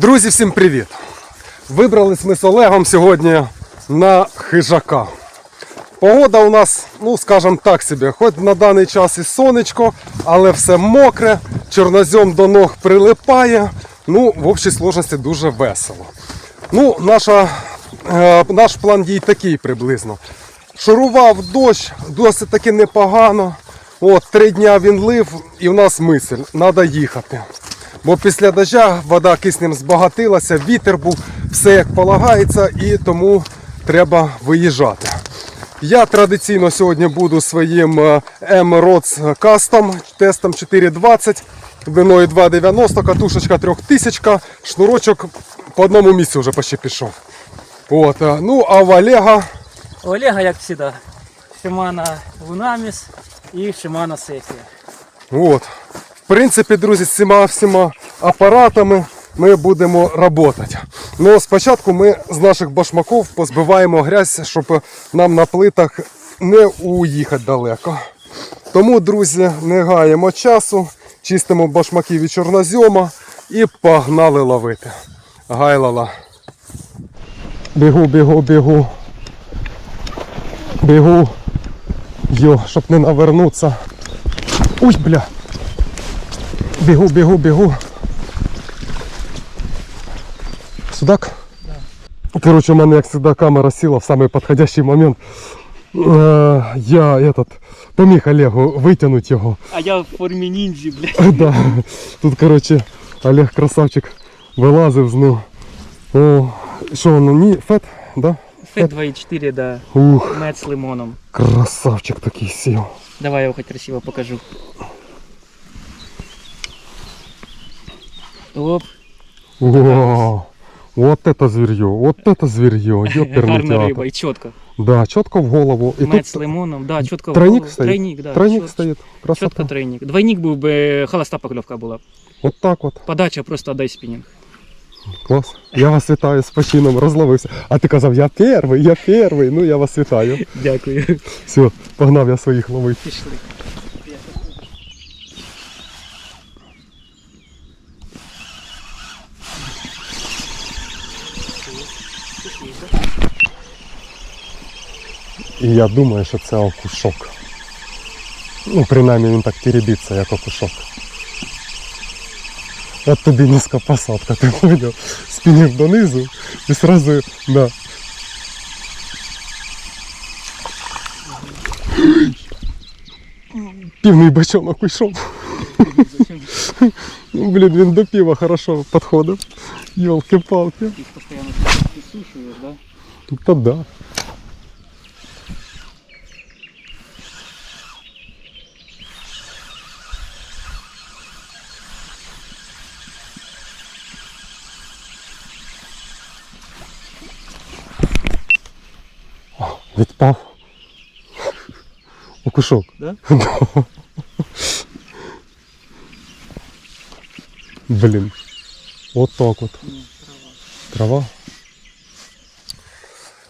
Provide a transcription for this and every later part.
Друзі, всім привіт! Вибрались ми з Олегом сьогодні на хижака. Погода у нас, ну скажімо так собі, хоч на даний час і сонечко, але все мокре, чорнозем до ног прилипає. Ну, в общій сложності дуже весело. Ну, наша, е, наш план дій такий приблизно. Шурував дощ, досить таки непогано. От, три дня він лив, і в нас мисль, треба їхати. Бо після дождя вода киснем збагатилася, вітер був, все як полагається, і тому треба виїжджати. Я традиційно сьогодні буду своїм е, M-Rods Custom тестом 420, длиною 2,90, катушечка 3000, шнурочок по одному місцю вже почти пішов. От, е, ну а в Олега У Олега, як завжди, Шимана Лунаміс і Шимана Сефія. От. Принципі, друзі, з цими всіма апаратами ми будемо працювати. Ну, спочатку ми з наших башмаків позбиваємо грязь, щоб нам на плитах не уїхати далеко. Тому, друзі, не гаємо часу, чистимо башмаки від чорнозьома і погнали ловити. Гайлала. Бігу, бігу, бігу. Бігу. Йо, щоб не навернутися. Ой, бля. Бегу, бегу, бегу. Судак? Короче, у мене, як завжди, камера сіла в самий підходящий момент. Е, Я этот, поміг Олегу витягнути його. А я в формі ніндзі, блядь. Да. Тут, короче, Олег красавчик вилазив з ним. О, що воно, ні, фет, да? Фет 2,4, да. Ух, Мед з лимоном. красавчик такий сів. Давай я його хоч красиво покажу. Оп, О, вот это зверье, вот это зверье, ёперный гарна театр. риба і чітко. Да, чітко в голову. І Мед з тут лимоном, да, чітко. в тройник голову. стоїть. Тройник, да. тройник чіт- стоїть. Чітко Красота. тройник. Двойник був би холоста покльовка була. От так от. Подача просто дай спінінг. Клас. Я вас вітаю з почином, розловився. А ти казав, я перший, я перший. Ну я вас вітаю. Дякую. Все, погнав я своїх ловити. Пішли. І я думаю, що це окушок. Ну, принаймні він так теребиться, як окушок. От тобі низька посадка, ти поняв? Спінів донизу і сразу, да. Півний бачонок уйшов. Ну, Блін, він до пива хорошо підходив. Йолки-палки. Ти ж постійно підсушуєш, да? Та да. Окушок. Да? Блін. От так от. Трава.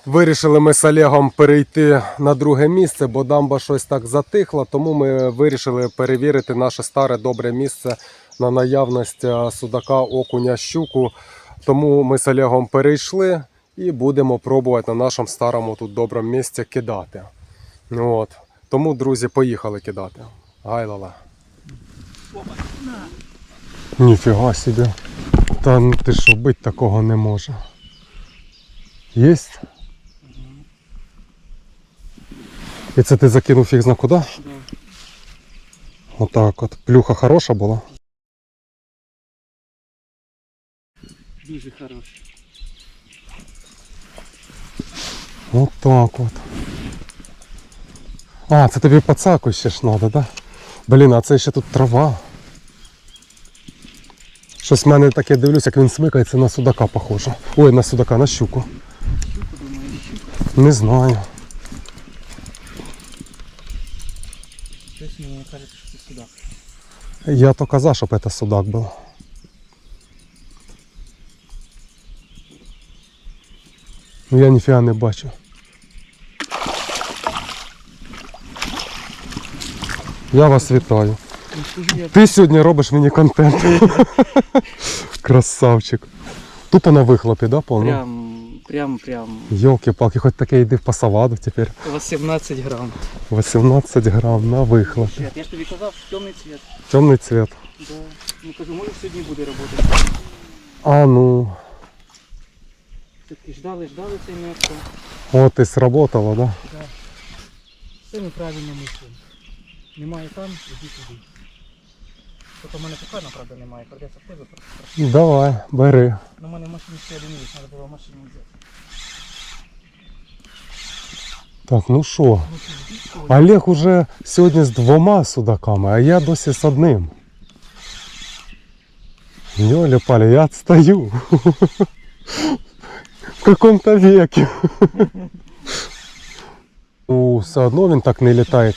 Вирішили ми з Олегом перейти на друге місце, бо дамба щось так затихла, тому ми вирішили перевірити наше старе добре місце на наявність е, судака, окуня, щуку. Тому ми з Олегом перейшли і будемо пробувати на нашому старому тут доброму місці кидати. От. Тому, друзі, поїхали кидати. Гайлала. Ніфіга собі. Та ну ти що, бить такого не може. Єсть? І це ти закинув фіг зна куди? Отак от. Плюха хороша була. Дуже хороший. Отак от. А, це тобі пацаку ще ж треба, да? Блін, а це ще тут трава. Щось в мене таке дивлюсь, як він смикається на судака похоже. Ой, на судака, на щуку. Не знаю. мені кажуть, що це судак. Я то казав, щоб це судак був. Ну я ніфіга не бачу. Я вас вітаю. Ти сьогодні робиш мені контент. Красавчик. Тупо на вихлопі, да, повно? Прям, прям, прям. Йолки-палки, хоч таке йди в пасаваду тепер. 18 грам. 18 грам на вихлопі. Я ж тобі казав, темний цвет. Темний цвет. Да. Ну кажу, може сьогодні буде роботи. А ну, Такі ждали, ждали цей м'ясо. от і сработало, да? Це неправильно мислимо. Немає там, іди туди. Тобто в мене поки, правда, немає, придеться тебе просто. Давай, бери. Ну, в мене в машині ще один є, треба було в машині взяти. Так, ну що? Ну, ти? Олег уже сьогодні з двома судаками, а я досі з одним. Йоля паля, я отстаю. В каком-то веке. Ну, все одно він так не літає.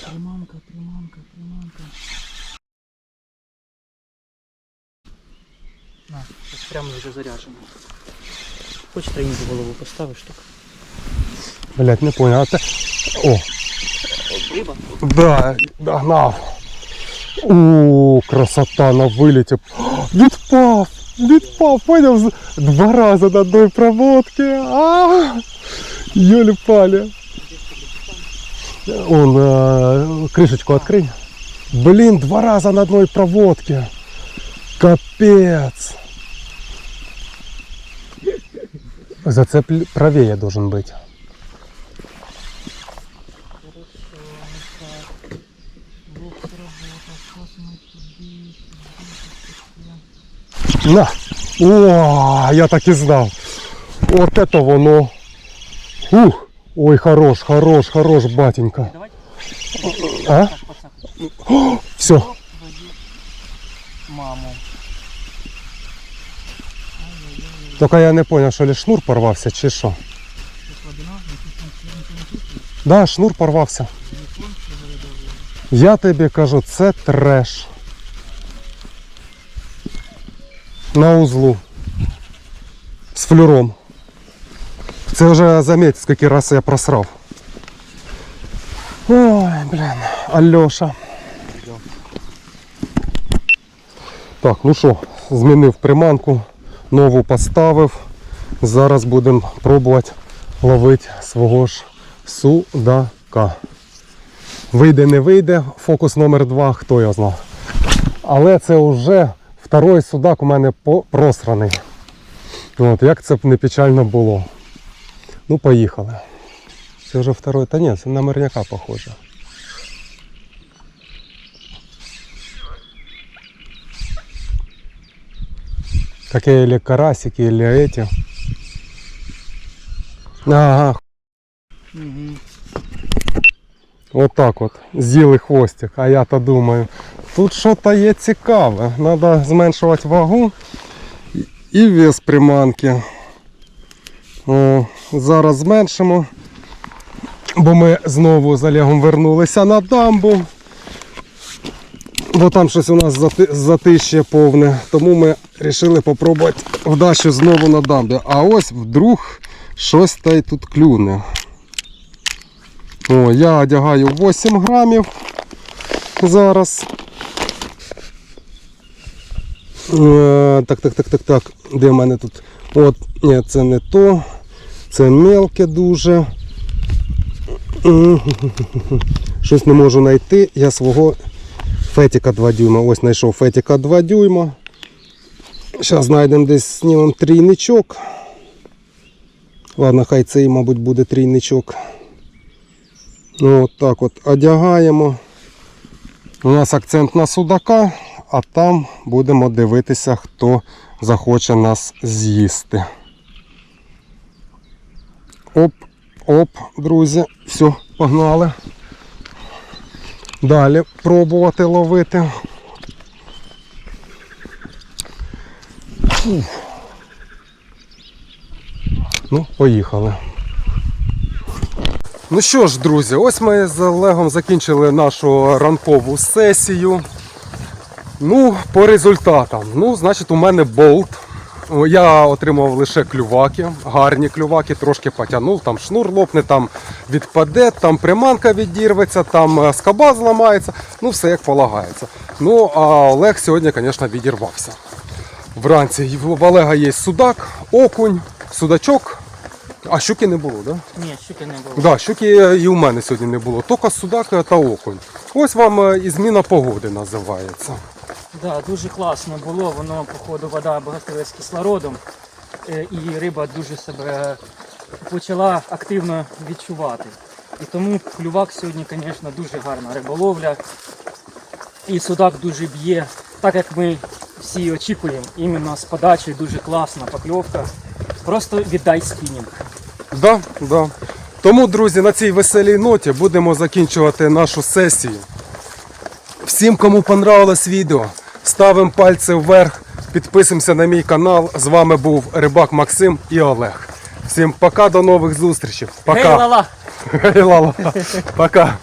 прямо вже заряджено. Хоч тренінг в голову поставиш так. Блять, не понял. А те... О, Риба? да, догнав. О, красота на виліті. О, Відпав! Відпав, поняв? З- Два рази на одной проводці. А, Йолі паля. Он, э, крышечку открой. Блин, два раза на одной проводке. Капец. Зацеп правее должен быть. На. О, я так и знал. Вот это воно. Ух. Ой, хорош, хорош, хорош, батенька. А? Все. Маму. Только я не понял, що ли шнур порвався чи що. Да, шнур порвався. Я тобі кажу, це треш. На узлу. З флюром. Це вже заметь, скільки раз я просрав. Ой, блін, Альоша. Так, ну що, змінив приманку, нову поставив. Зараз будемо пробувати ловити свого ж судака. Вийде, не вийде, фокус номер 2 хто його знав. Але це вже второй судак у мене просраний. От, як це б не печально було. Ну, поїхали. Це вже второй. Та ні, це на мирняка похоже. Таке или карасики, или эти. Ага, Угу. Отак от, з'їли хвостик, а я то думаю, тут що-то є цікаве. Треба зменшувати вагу і вес приманки. О, зараз зменшимо, бо ми знову з Олегом вернулися на дамбу. Бо там щось у нас затище повне, тому ми вирішили спробувати вдачу знову на дамбі. А ось вдруг щось та й тут клюне. О, я одягаю 8 грамів зараз. Е, так, так, так, так, так. Де в мене тут? От, ні, це не то. Це мелке дуже. Щось не можу знайти. Я свого фетіка 2 дюйма. Ось знайшов фетіка 2 дюйма. Зараз знайдемо десь знімемо трійничок. Ладно, хай цей, мабуть, буде трійничок. Ну, от так от одягаємо. У нас акцент на судака, а там будемо дивитися, хто захоче нас з'їсти. Оп, оп, друзі, все, погнали. Далі пробувати ловити. Ух. Ну, поїхали. Ну що ж, друзі, ось ми з Олегом закінчили нашу ранкову сесію. Ну, по результатам. Ну, значить, у мене болт. Я отримав лише клюваки, гарні клюваки, трошки потягнув, там шнур лопне, там відпаде, там приманка відірветься, там е, скоба зламається, ну все як полагається. Ну, а Олег сьогодні, звісно, відірвався. вранці. В Олега є судак, окунь, судачок. А щуки не було, так? Да? Ні, щуки не було. Да, щуки і у мене сьогодні не було. Тільки судак та окунь. Ось вам е, і зміна погоди називається. Да, дуже класно було, воно, походу, вода багатилась кислородом, е, і риба дуже себе почала активно відчувати. І тому клювак сьогодні, звісно, дуже гарна риболовля. І судак дуже б'є, так як ми всі очікуємо, іменно з подачі дуже класна покльовка. Просто віддай спінінг. Да, да. Тому, друзі, на цій веселій ноті будемо закінчувати нашу сесію. Всім, кому понравилось відео, ставимо пальці вверх, підписуємося на мій канал. З вами був Рибак Максим і Олег. Всім пока, до нових зустрічей. Пока. Гей, лала! Гей, лала. Пока.